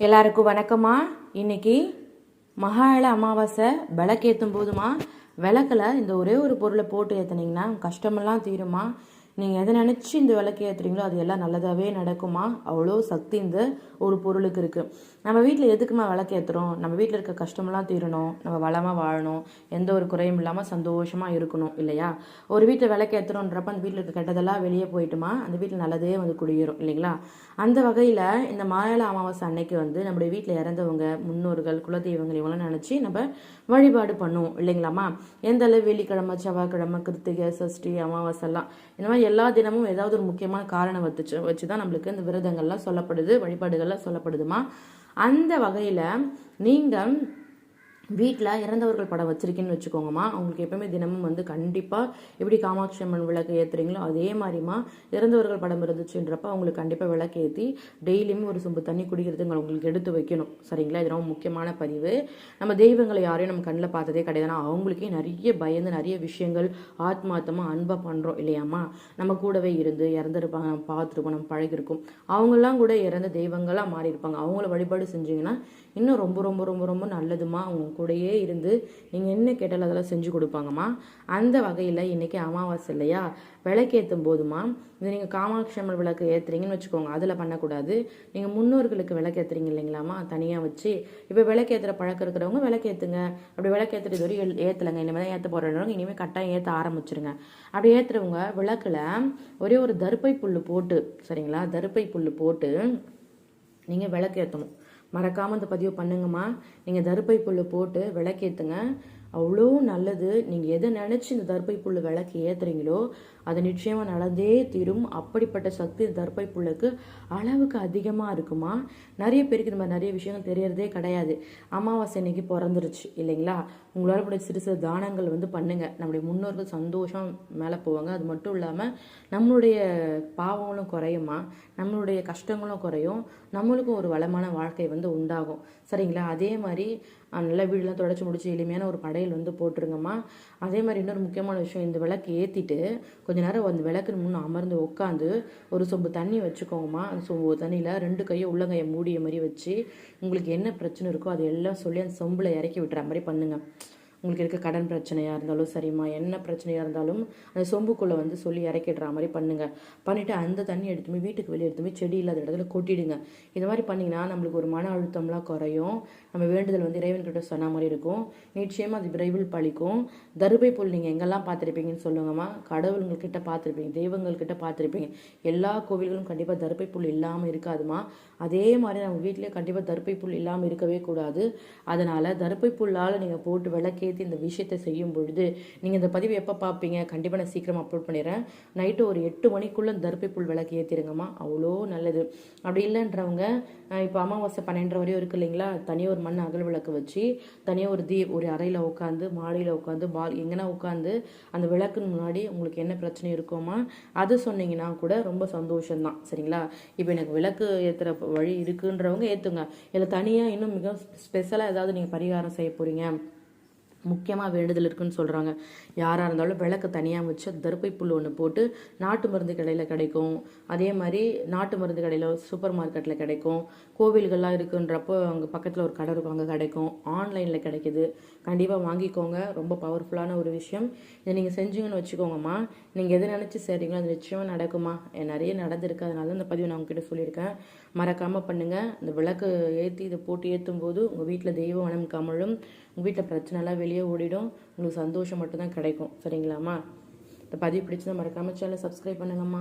எல்லாருக்கும் வணக்கம்மா. இன்னைக்கு மகாள அமாவாசை விளக்கேற்றும் போதுமா? விளக்கில் இந்த ஒரே ஒரு பொருளை போட்டு ஏற்றுனீங்கன்னா கஷ்டமெல்லாம் தீருமா? நீங்கள் எதை நினச்சி இந்த விளக்கு ஏற்றுறீங்களோ அது எல்லாம் நல்லதாகவே நடக்குமா அவ்வளோ சக்தி இந்த ஒரு பொருளுக்கு இருக்குது நம்ம வீட்டில் எதுக்குமா விளக்கு ஏற்றுறோம் நம்ம வீட்டில் இருக்க கஷ்டமெல்லாம் தீரணும். நம்ம வளமாக வாழணும். எந்த ஒரு குறையும் இல்லாமல் சந்தோஷமாக இருக்கணும் இல்லையா? ஒரு வீட்டில் விளக்கு ஏற்றுறோன்றப்ப அந்த வீட்டில் இருக்க கெட்டதெல்லாம் வெளியே போயிட்டுமா? அந்த வீட்டில் நல்லதே வந்து குடியேறும் இல்லைங்களா? அந்த வகையில் இந்த மாயாள அமாவாசை அன்னைக்கு வந்து நம்முடைய வீட்டில் இறந்தவங்க முன்னோர்கள் குலதெய்வங்கள் இவங்களாம் நினச்சி நம்ம வழிபாடு பண்ணுவோம் இல்லைங்களாம்மா? எந்த அளவு வெள்ளிக்கிழமை செவ்வாய்க்கிழமை கிருத்திகை சஷ்டி அமாவாசை எல்லாம் இந்த மாதிரி எல்லா தினமும் ஏதாவது ஒரு முக்கியமான காரணம் வச்சு வச்சு தான் நம்மளுக்கு இந்த விரதங்கள்லாம் சொல்லப்படுது வழிபாடுகள்லாம் சொல்லப்படுதுமா? அந்த வகையில் நீங்கள் வீட்டில் இறந்தவர்கள் படம் வச்சுருக்கேன்னு வச்சுக்கோங்கம்மா. அவங்களுக்கு எப்பவுமே தினமும் வந்து கண்டிப்பாக எப்படி காமாட்சி அம்மன் விளக்கு ஏற்றுறீங்களோ அதே மாதிரிமா இறந்தவர்கள் படம் இருந்துச்சுன்றப்ப அவங்களுக்கு கண்டிப்பாக விளக்கு ஏற்றி டெய்லியுமே ஒரு சொம்பு தண்ணி குடிக்கிறதுங்க அவங்களுக்கு எடுத்து வைக்கணும். சரிங்களா? இது ரொம்ப முக்கியமான பதிவு. நம்ம தெய்வங்களை யாரையும் நம்ம கண்ணில் பார்த்ததே கிடையாது. அவங்களுக்கே நிறைய பயந்து நிறைய விஷயங்கள் ஆத்மார்த்தமாக அன்பாக பண்ணுறோம் இல்லையாம்மா? நம்ம கூடவே இருந்து இறந்துருப்பாங்க நம்ம பார்த்துருப்போம் நம்ம பழகிருக்கோம் அவங்களாம் கூட இறந்த தெய்வங்களாக மாறி இருப்பாங்க அவங்கள வழிபாடு செஞ்சிங்கன்னா இன்னும் ரொம்ப ரொம்ப ரொம்ப ரொம்ப நல்லதுமா அவங்க கூடயே இருந்து நீங்கள் என்ன கேட்டாலும் அதெல்லாம் செஞ்சு கொடுப்பாங்கம்மா. அந்த வகையில் இன்றைக்கி அமாவாசை இல்லையா? விளக்கேற்றும் போதுமா இது நீங்கள் காமாட்சி அம்மன் விளக்கு ஏற்றுறீங்கன்னு வச்சுக்கோங்க. அதில் பண்ணக்கூடாது. நீங்கள் முன்னோர்களுக்கு விளக்கு ஏற்றுறீங்க இல்லைங்களாம்மா? தனியாக வச்சு. இப்போ விளக்கேற்றுற பழக்கம் இருக்கிறவங்க விளக்கேற்றுங்க அப்படி விளக்கேற்றுறது வரை ஏற்றலைங்க இனிமேல் தான் ஏற்ற போகிறவங்க இனிமேல் கட்டாயம் ஏற்ற ஆரம்பிச்சிருங்க. அப்படி ஏற்றுறவங்க விளக்கில் ஒரே ஒரு தருப்பை புல் போட்டு சரிங்களா? தருப்பை புல் போட்டு நீங்கள் விளக்கேற்றணும் மறக்காமல் இந்த பதிவு பண்ணுங்கம்மா. நீங்கள் தருப்பை புல் போட்டு விளக்கேற்றுங்க அவ்வளோ நல்லது. நீங்கள் எதை நினச்சி இந்த தர்பை புல் விளக்கு ஏற்றுறீங்களோ அது நிச்சயமாக நடந்தே தீரும். அப்படிப்பட்ட சக்தி இந்த தர்பை புல்லுக்கு அளவுக்கு அதிகமாக இருக்குமா? நிறைய பேருக்கு இந்த மாதிரி நிறைய விஷயங்கள் தெரியறதே கிடையாது. அமாவாசை இன்னைக்கு பிறந்துருச்சு இல்லைங்களா? உங்களால் கூட சிறு சிறு தானங்கள் வந்து பண்ணுங்கள் நம்முடைய முன்னோர்கள் சந்தோஷம் மேலே போவாங்க. அது மட்டும் இல்லாமல் நம்மளுடைய பாவங்களும் குறையுமா? நம்மளுடைய கஷ்டங்களும் குறையும். நம்மளுக்கும் ஒரு வளமான வாழ்க்கை வந்து உண்டாகும். சரிங்களா? அதே மாதிரி நல்ல வீடெல்லாம் தொடச்சி முடிச்சு எளிமையான ஒரு படையல் வந்து போட்டுருங்கம்மா. அதே மாதிரி இன்னொரு முக்கியமான விஷயம் இந்த விளக்கு ஏற்றிட்டு கொஞ்ச நேரம் அந்த விளக்கு முன்னே அமர்ந்து உட்காந்து ஒரு சொம்பு தண்ணி வச்சுக்கோங்கம்மா. அந்த சொம்பு தண்ணியில் ரெண்டு கையும் உள்ளங்கையை மூடிய மாதிரி வச்சு உங்களுக்கு என்ன பிரச்சனை இருக்கோ அது எல்லாம் சொல்லி அந்த சொம்பில் இறக்கி விட்டுற மாதிரி பண்ணுங்க. உங்களுக்கு இருக்க கடன் பிரச்சனையாக இருந்தாலும் சரிம்மா என்ன பிரச்சனையாக இருந்தாலும் அந்த சொம்புக்குள்ளே வந்து சொல்லி இறக்கிடுற மாதிரி பண்ணுங்கள் பண்ணிவிட்டு அந்த தண்ணி எடுத்து வீட்டுக்கு வெளியே எடுத்துமே செடி இல்லாத இடத்துல கொட்டிடுங்க. இந்த மாதிரி பண்ணிங்கன்னா நம்மளுக்கு ஒரு மன அழுத்தம்லாம் குறையும். நம்ம வேண்டுதல் வந்து இறைவன்கிட்ட சொன்ன மாதிரி இருக்கும். நிச்சயமாக அது விரைவில் பழிக்கும். தருபை புல் நீங்கள் எங்கெல்லாம் பார்த்துருப்பீங்கன்னு சொல்லுங்கம்மா. கடவுளுங்கக்கிட்ட பார்த்துருப்பீங்க தெய்வங்கள்கிட்ட பார்த்துருப்பீங்க. எல்லா கோவில்களும் கண்டிப்பாக தருப்பை புல் இல்லாமல் இருக்காதுமா அதே மாதிரி நம்ம வீட்டிலேயே கண்டிப்பாக தருப்பை புல் இல்லாமல் இருக்கவே கூடாது. அதனால் தருப்பை புல்லால் நீங்கள் போட்டு விளக்கே சேர்த்து இந்த விஷயத்தை செய்யும் பொழுது நீங்கள் இந்த பதிவு எப்போ பார்ப்பீங்க கண்டிப்பாக நான் சீக்கிரம் அப்லோட் பண்ணிடுறேன். நைட்டு ஒரு எட்டு மணிக்குள்ளே தருப்பை புல் விளக்கு ஏற்றிருங்கம்மா அவ்வளோ நல்லது. அப்படி இல்லைன்றவங்க இப்போ அமாவாசை பன்னெண்டரை வரையும் இருக்கு இல்லைங்களா? தனியாக ஒரு மண் அகல் விளக்கு வச்சு தனியாக ஒரு தீ ஒரு அறையில் உட்காந்து மாடியில் உட்காந்து பால் எங்கன்னா உட்காந்து அந்த விளக்குன்னு முன்னாடி உங்களுக்கு என்ன பிரச்சனை இருக்கோமா அது சொன்னீங்கன்னா கூட ரொம்ப சந்தோஷம்தான். சரிங்களா? இப்போ எனக்கு விளக்கு ஏற்றுற வழி இருக்குன்றவங்க ஏற்றுங்க இல்லை தனியாக இன்னும் மிக ஸ்பெஷலாக ஏதாவது நீங்கள் பரிகாரம் செய்ய போகிறீங்க முக்கியமாக வேண்டுதல் இருக்குன்னு சொல்கிறாங்க யாராக இருந்தாலும் விளக்கு தனியாக வச்சு தர்பை புல் ஒன்று போட்டு நாட்டு மருந்து கடையில் கிடைக்கும். அதே மாதிரி நாட்டு மருந்து கடையில் சூப்பர் மார்க்கெட்டில் கிடைக்கும். கோவில்கள்லாம் இருக்குன்றப்போ அங்கே பக்கத்தில் ஒரு கடை இருக்கும் அங்கே கிடைக்கும். ஆன்லைனில் கிடைக்குது. கண்டிப்பாக வாங்கிக்கோங்க. ரொம்ப பவர்ஃபுல்லான ஒரு விஷயம். இதை நீங்கள் செஞ்சீங்கன்னு வச்சுக்கோங்கம்மா. நீங்கள் எது நினச்சி செய்கிறீங்களோ அது நிச்சயமாக நடக்குமா நிறைய நடந்திருக்கு. அதனால தான் இந்த பதிவு நான் உங்ககிட்ட சொல்லியிருக்கேன். மறக்காமல் பண்ணுங்கள் இந்த விளக்கு ஏற்றி இதை போட்டு ஏற்றும் போது உங்கள் வீட்டில் தெய்வ வனம் கமழும். உங்கள் வீட்டில் பிரச்சனைலாம் வெளியே ஓடிடும். உங்களுக்கு சந்தோஷம் மட்டும்தான் கிடைக்கும். சரிங்களாம்மா? இந்த பதிவு பிடிச்சதை மறக்காமல் சேனலை சப்ஸ்கிரைப் பண்ணுங்கம்மா.